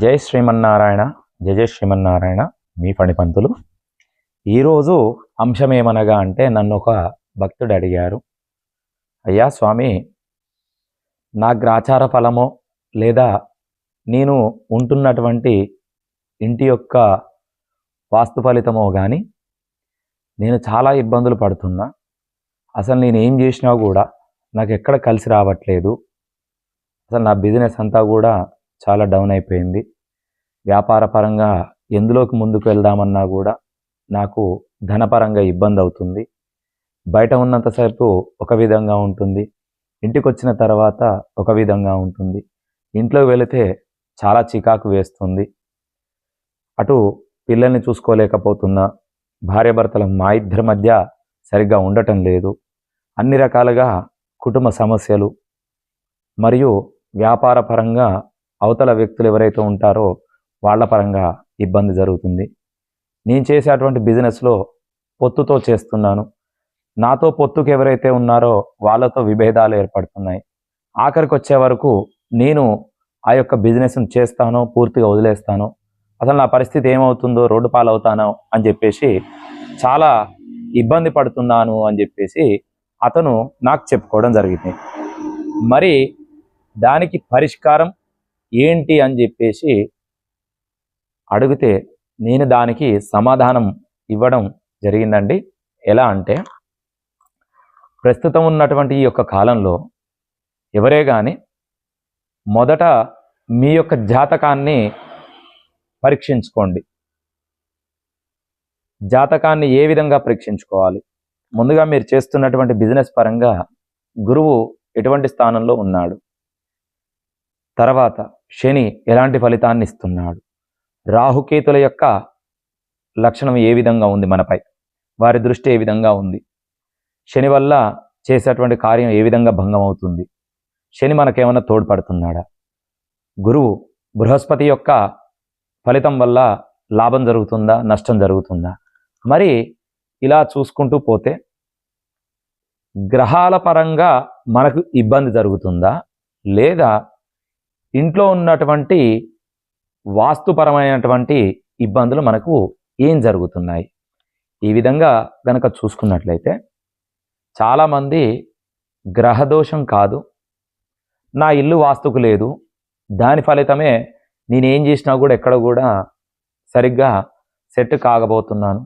జై శ్రీమన్నారాయణ జయ జయ శ్రీమన్నారాయణ మీ పణిపంతులు ఈరోజు అంశం ఏమనగా అంటే నన్ను ఒక భక్తుడు అడిగారు అయ్యా స్వామి నా గ్రాచార ఫలమో లేదా నేను ఉంటున్నటువంటి ఇంటి యొక్క వాస్తు ఫలితమో కానీ నేను చాలా ఇబ్బందులు పడుతున్నా. అసలు నేను ఏం చేసినా కూడా నాకు ఎక్కడ కలిసి రావట్లేదు. అసలు నా బిజినెస్ అంతా కూడా చాలా డౌన్ అయిపోయింది. వ్యాపార పరంగా ఎందులోకి ముందుకు వెళ్దామన్నా కూడా నాకు ధనపరంగా ఇబ్బంది అవుతుంది. బయట ఉన్నంతసేపు ఒక విధంగా ఉంటుంది. ఇంటికి వచ్చిన తర్వాత ఒక విధంగా ఉంటుంది. ఇంట్లో వెళితే చాలా చికాకు వేస్తుంది. అటు పిల్లల్ని చూసుకోలేకపోతున్నా భార్యాభర్తల మా ఇద్దరి మధ్య సరిగ్గా ఉండటం లేదు. అన్ని రకాలుగా కుటుంబ సమస్యలు మరియు వ్యాపారపరంగా అవతల వ్యక్తులు ఎవరైతే ఉంటారో వాళ్ళ పరంగా ఇబ్బంది జరుగుతుంది. నేను చేసేటువంటి బిజినెస్లో పొత్తుతో చేస్తున్నాను. నాతో పొత్తుకు ఎవరైతే ఉన్నారో వాళ్ళతో విభేదాలు ఏర్పడుతున్నాయి. ఆఖరికి వచ్చే వరకు నేను ఆ యొక్క బిజినెస్ని చేస్తానో పూర్తిగా వదిలేస్తానో అసలు నా పరిస్థితి ఏమవుతుందో రోడ్డు పాలవుతానో అని చెప్పేసి చాలా ఇబ్బంది పడుతున్నాను అని చెప్పేసి అతను నాకు చెప్పుకోవడం జరిగింది. మరి దానికి పరిష్కారం ఏంటి అని చెప్పేసి అడిగితే నేను దానికి సమాధానం ఇవ్వడం జరిగిందండి. ఎలా అంటే ప్రస్తుతం ఉన్నటువంటి ఈ యొక్క కాలంలో ఎవరే కానీ మొదట మీ యొక్క జాతకాన్ని పరీక్షించుకోండి. జాతకాన్ని ఏ విధంగా పరీక్షించుకోవాలి? ముందుగా మీరు చేస్తున్నటువంటి బిజినెస్ పరంగా గురువు ఎటువంటి స్థానంలో ఉన్నాడు? తర్వాత శని ఎలాంటి ఫలితాన్ని ఇస్తున్నాడు రాహుకేతుల యొక్క లక్షణం ఏ విధంగా ఉంది మనపై? వారి దృష్టి ఏ విధంగా ఉంది? శని వల్ల చేసేటువంటి కార్యం ఏ విధంగా భంగం అవుతుంది? శని మనకేమైనా తోడ్పడుతున్నాడా? గురువు బృహస్పతి యొక్క ఫలితం వల్ల లాభం జరుగుతుందా? నష్టం జరుగుతుందా? మరి ఇలా చూసుకుంటూ పోతే గ్రహాల పరంగా మనకు ఇబ్బంది జరుగుతుందా? లేదా ఇంట్లో ఉన్నటువంటి వాస్తుపరమైనటువంటి ఇబ్బందులు మనకు ఏం జరుగుతున్నాయి? ఈ విధంగా గనక చూసుకున్నట్లయితే చాలామంది గ్రహదోషం కాదు నా ఇల్లు వాస్తుకు లేదు దాని ఫలితమే నేనేం చేసినా కూడా ఎక్కడ కూడా సరిగ్గా సెట్ కాగబోతున్నాను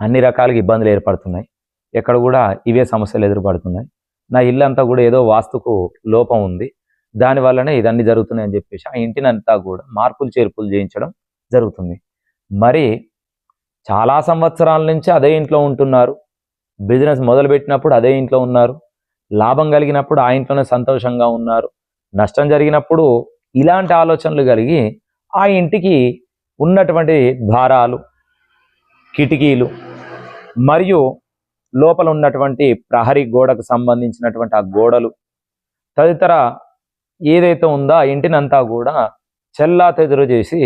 అన్ని రకాలుగా ఇబ్బందులు ఏర్పడుతున్నాయి. ఎక్కడ కూడా ఇవే సమస్యలు ఎదురుపడుతున్నాయి. నా ఇల్లు అంతా కూడా ఏదో వాస్తుకు లోపం ఉంది. దాని వల్లనే ఇదన్నీ జరుగుతున్నాయని చెప్పేసి ఆ ఇంటినంతా కూడా మార్పులు చేర్పులు చేయించడం జరుగుతుంది. మరి చాలా సంవత్సరాల నుంచి అదే ఇంట్లో ఉంటున్నారు. బిజినెస్ మొదలుపెట్టినప్పుడు అదే ఇంట్లో ఉన్నారు. లాభం కలిగినప్పుడు ఆ ఇంట్లోనే సంతోషంగా ఉన్నారు. నష్టం జరిగినప్పుడు ఇలాంటి ఆలోచనలు కలిగి ఆ ఇంటికి ఉన్నటువంటి ద్వారాలు కిటికీలు మరియు లోపల ఉన్నటువంటి ప్రహరీ గోడకు సంబంధించినటువంటి ఆ గోడలు తదితర ఏదైతే ఉందో ఆ ఇంటినంతా కూడా చెల్లా తెదురు చేసి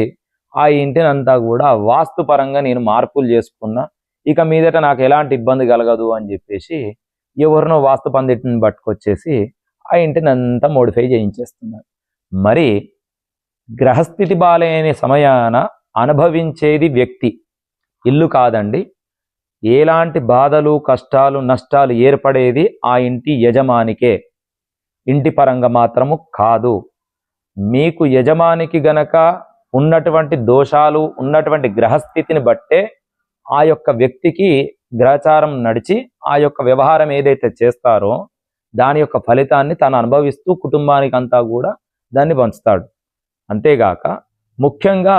ఆ ఇంటినంతా కూడా వాస్తుపరంగా నేను మార్పులు చేసుకున్నా. ఇక మీదట నాకు ఎలాంటి ఇబ్బంది కలగదు అని చెప్పేసి ఎవరినో వాస్తు పండితుని పట్టుకొచ్చేసి ఆ ఇంటిని అంతా మోడిఫై చేయించేస్తున్నారు మరి గ్రహస్థితి బాలేని సమయాన అనుభవించేది వ్యక్తి. ఇల్లు కాదండి. ఎలాంటి బాధలు కష్టాలు నష్టాలు ఏర్పడేది ఆ ఇంటి యజమానికే. ఇంటి పరంగా మాత్రము కాదు. మీకు యజమానికి గనక ఉన్నటువంటి దోషాలు ఉన్నటువంటి గ్రహస్థితిని బట్టే ఆ యొక్క వ్యక్తికి గ్రహచారం నడిచి ఆ యొక్క వ్యవహారం ఏదైతే చేస్తారో దాని యొక్క ఫలితాన్ని తను అనుభవిస్తూ కుటుంబానికి అంతా కూడా దాన్ని పంచుతాడు. అంతేగాక ముఖ్యంగా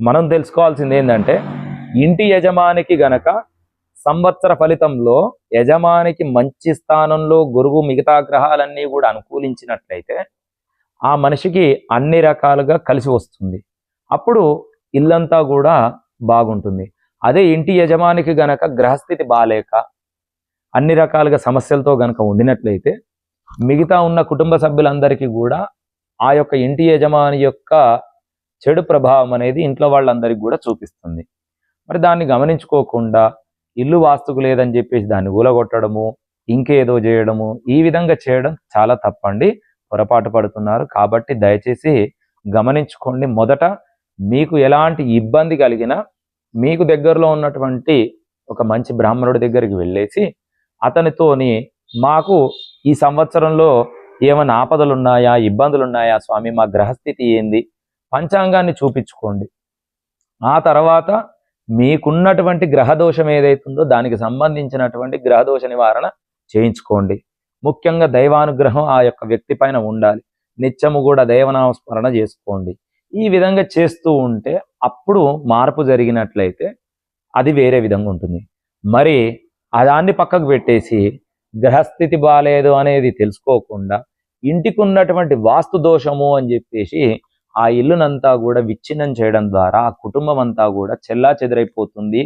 మనం తెలుసుకోవాల్సింది ఏంటంటే ఇంటి యజమానికి గనక సంవత్సర ఫలితంలో యజమానికి మంచి స్థానంలో గురువు మిగతా గ్రహాలన్నీ కూడా అనుకూలించినట్లయితే ఆ మనిషికి అన్ని రకాలుగా కలిసి వస్తుంది. అప్పుడు ఇల్లంతా కూడా బాగుంటుంది. అదే ఇంటి యజమానికి గనక గ్రహస్థితి బాలేక అన్ని రకాలుగా సమస్యలతో గనక ఉండినట్లయితే మిగతా ఉన్న కుటుంబ సభ్యులందరికీ కూడా ఆ యొక్క ఇంటి యజమాని యొక్క చెడు ప్రభావం అనేది ఇంట్లో వాళ్ళందరికీ కూడా చూపిస్తుంది. మరి దాన్ని గమనించుకోకుండా ఇల్లు వాస్తుకు లేదని చెప్పేసి దాన్ని ఊలగొట్టడము ఇంకేదో చేయడము ఈ విధంగా చేయడం చాలా తప్పండి. పొరపాటు పడుతున్నారు. కాబట్టి దయచేసి గమనించుకోండి. మొదట మీకు ఎలాంటి ఇబ్బంది కలిగినా మీకు దగ్గరలో ఉన్నటువంటి ఒక మంచి బ్రాహ్మణుడి దగ్గరికి వెళ్ళేసి అతనితోని మాకు ఈ సంవత్సరంలో ఏమైనా ఆపదలు ఉన్నాయా ఇబ్బందులు ఉన్నాయా స్వామి మా గ్రహస్థితి ఏంది? పంచాంగాన్ని చూపించుకోండి. ఆ తర్వాత మీకున్నటువంటి గ్రహదోషం ఏదైతుందో దానికి సంబంధించినటువంటి గ్రహదోష నివారణ చేయించుకోండి. ముఖ్యంగా దైవానుగ్రహం ఆ యొక్క వ్యక్తి పైన ఉండాలి. నిత్యము కూడా దైవనామస్మరణ చేసుకోండి. ఈ విధంగా చేస్తూ ఉంటే అప్పుడు మార్పు జరిగినట్లయితే అది వేరే విధంగా ఉంటుంది. మరి దాన్ని పక్కకు పెట్టేసి గ్రహస్థితి బాగాలేదు అనేది తెలుసుకోకుండా ఇంటికి ఉన్నటువంటి వాస్తు దోషము అని చెప్పేసి ఆ ఇల్లునంతా కూడా విచ్ఛిన్నం చేయడం ద్వారా ఆ కుటుంబం అంతా కూడా చెల్లా చెదిరైపోతుంది.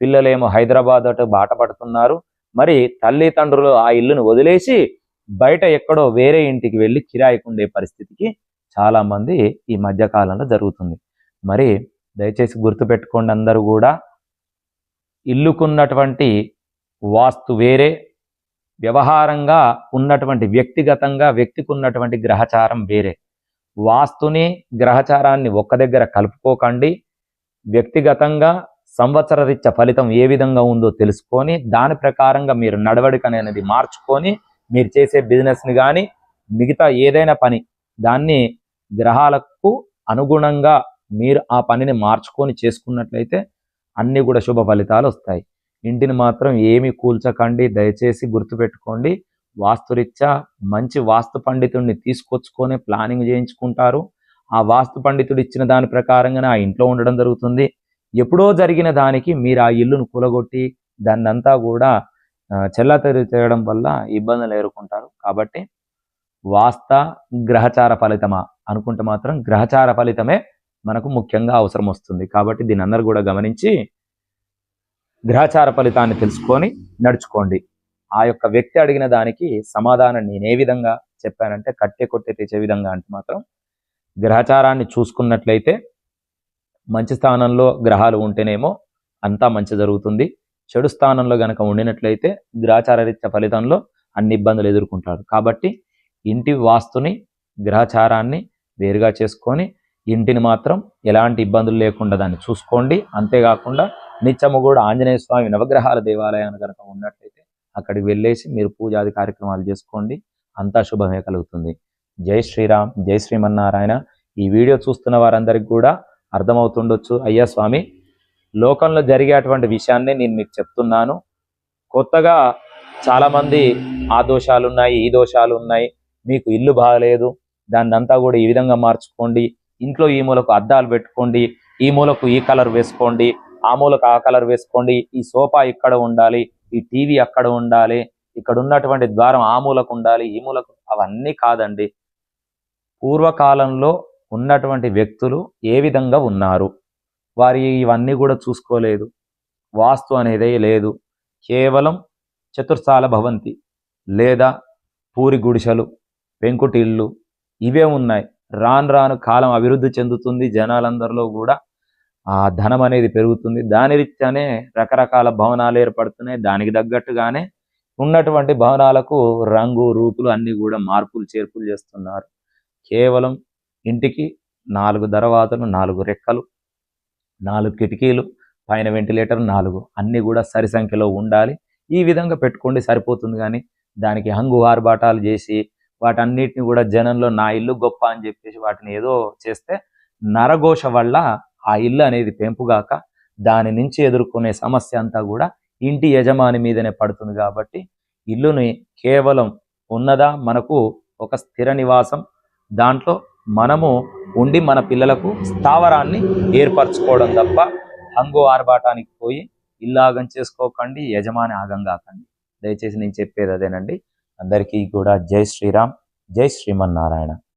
పిల్లలేమో హైదరాబాద్ అటు బాట పడుతున్నారు. మరి తల్లిదండ్రులు ఆ ఇల్లును వదిలేసి బయట ఎక్కడో వేరే ఇంటికి వెళ్ళి కిరాయికి ఉండే పరిస్థితికి చాలామంది ఈ మధ్య కాలంలో జరుగుతుంది. మరి దయచేసి గుర్తుపెట్టుకోండి అందరూ కూడా ఇల్లుకున్నటువంటి వాస్తు వేరే వ్యవహారంగా ఉన్నటువంటి వ్యక్తిగతంగా వ్యక్తికి ఉన్నటువంటి గ్రహచారం వేరే. వాస్తుని గ్రహచారాన్ని ఒక్క దగ్గర కలుపుకోకండి. వ్యక్తిగతంగా సంవత్సర రీత్యా ఫలితం ఏ విధంగా ఉందో తెలుసుకొని దాని ప్రకారంగా మీరు నడవడిక అనేది మార్చుకొని మీరు చేసే బిజినెస్ని కానీ మిగతా ఏదైనా పని దాన్ని గ్రహాలకు అనుగుణంగా మీరు ఆ పనిని మార్చుకొని చేసుకున్నట్లయితే అన్నీ కూడా శుభ ఫలితాలు వస్తాయి. ఇంటిని మాత్రం ఏమి కూల్చకండి. దయచేసి గుర్తుపెట్టుకోండి. వాస్తురీత్యా మంచి వాస్తు పండితుడిని తీసుకొచ్చుకొని ప్లానింగ్ చేయించుకుంటారు. ఆ వాస్తు పండితుడు ఇచ్చిన దాని ప్రకారంగానే ఆ ఇంట్లో ఉండడం జరుగుతుంది. ఎప్పుడో జరిగిన దానికి మీరు ఆ ఇల్లును కూలగొట్టి దాన్నంతా కూడా చెల్లతెరి చేయడం వల్ల ఇబ్బందులు ఎదుర్కొంటారు. కాబట్టి వాస్త గ్రహచార ఫలితమా అనుకుంటే మాత్రం గ్రహచార ఫలితమే మనకు ముఖ్యంగా అవసరం వస్తుంది. కాబట్టి దీని అందరు కూడా గమనించి గ్రహచార ఫలితాన్ని తెలుసుకొని నడుచుకోండి. ఆ యొక్క వ్యక్తి అడిగిన దానికి సమాధానం నేను ఏ విధంగా చెప్పానంటే కట్టె కొట్టే తెచ్చే విధంగా అంటే మాత్రం గ్రహచారాన్ని చూసుకున్నట్లయితే మంచి స్థానంలో గ్రహాలు ఉంటేనేమో అంతా మంచి జరుగుతుంది. చెడు స్థానంలో గనక ఉండినట్లయితే గ్రహచారరీత్య ఫలితంలో అన్ని ఇబ్బందులు ఎదుర్కొంటాడు కాబట్టి ఇంటి వాస్తుని గ్రహచారాన్ని వేరుగా చేసుకొని ఇంటిని మాత్రం ఎలాంటి ఇబ్బందులు లేకుండా దాన్ని చూసుకోండి. అంతేకాకుండా నిత్యము కూడా ఆంజనేయ స్వామి నవగ్రహాల దేవాలయాన్ని కనుక ఉన్నట్లయితే అక్కడికి వెళ్ళేసి మీరు పూజాది కార్యక్రమాలు చేసుకోండి. అంతా శుభమే కలుగుతుంది. జై శ్రీరామ్ జై శ్రీమన్నారాయణ. ఈ వీడియో చూస్తున్న వారందరికీ కూడా అర్థమవుతుండొచ్చు. అయ్యా స్వామి లోకంలో జరిగేటువంటి విషయాన్ని నేను మీకు చెప్తున్నాను. కొత్తగా చాలామంది ఆ దోషాలు ఉన్నాయి ఈ దోషాలు ఉన్నాయి మీకు ఇల్లు బాగలేదు. దాన్ని అంతా కూడా ఈ విధంగా మార్చుకోండి. ఇంట్లో ఈ మూలకు అద్దాలు పెట్టుకోండి. ఈ మూలకు ఈ కలర్ వేసుకోండి. ఆ మూలకు ఆ కలర్ వేసుకోండి. ఈ సోఫా ఇక్కడ ఉండాలి. ఈ టీవీ అక్కడ ఉండాలి ఇక్కడ ఉన్నటువంటి ద్వారం ఆ మూలకు ఉండాలి ఈ మూలకు అవన్నీ కాదండి. పూర్వకాలంలో ఉన్నటువంటి వ్యక్తులు ఏ విధంగా ఉన్నారు? వారి ఇవన్నీ కూడా చూసుకోలేదు. వాస్తు అనేదే లేదు. కేవలం చతుర్సాల భవంతి లేదా పూరి గుడిసెలు పెంకుటిళ్ళు ఇవే ఉన్నాయి. రాను రాను కాలం అభివృద్ధి చెందుతుంది జనాలందరిలో కూడా. ఆ ధనం అనేది పెరుగుతుంది. దాని రీత్యానే రకరకాల భవనాలు ఏర్పడుతున్నాయి. దానికి తగ్గట్టుగానే ఉన్నటువంటి భవనాలకు రంగు రూపులు అన్నీ కూడా మార్పులు చేర్పులు చేస్తున్నారు. కేవలం ఇంటికి నాలుగు దరవాతలు నాలుగు రెక్కలు నాలుగు కిటికీలు పైన వెంటిలేటర్ నాలుగు అన్నీ కూడా సరి సంఖ్యలో ఉండాలి. ఈ విధంగా పెట్టుకోండి సరిపోతుంది కానీ దానికి హంగు ఆర్బాటాలు చేసి వాటన్నిటిని కూడా జనంలో నా ఇల్లు గొప్ప అని చెప్పేసి వాటిని ఏదో చేస్తే నరఘోష వల్ల ఆ ఇల్లు అనేది పెంపుగాక దాని నుంచి ఎదుర్కొనే సమస్య అంతా కూడా ఇంటి యజమాని మీదనే పడుతుంది కాబట్టి ఇల్లుని కేవలం ఉన్నదా మనకు ఒక స్థిర నివాసం దాంట్లో మనము ఉండి మన పిల్లలకు స్థావరాన్ని ఏర్పరచుకోవడం తప్ప హంగు ఆర్బాటానికి పోయి ఇల్లు ఆగం చేసుకోకండి యజమాని ఆగం కాకండి. దయచేసి నేను చెప్పేది అదేనండి. అందరికీ కూడా జై శ్రీరామ్ జై శ్రీమన్నారాయణ.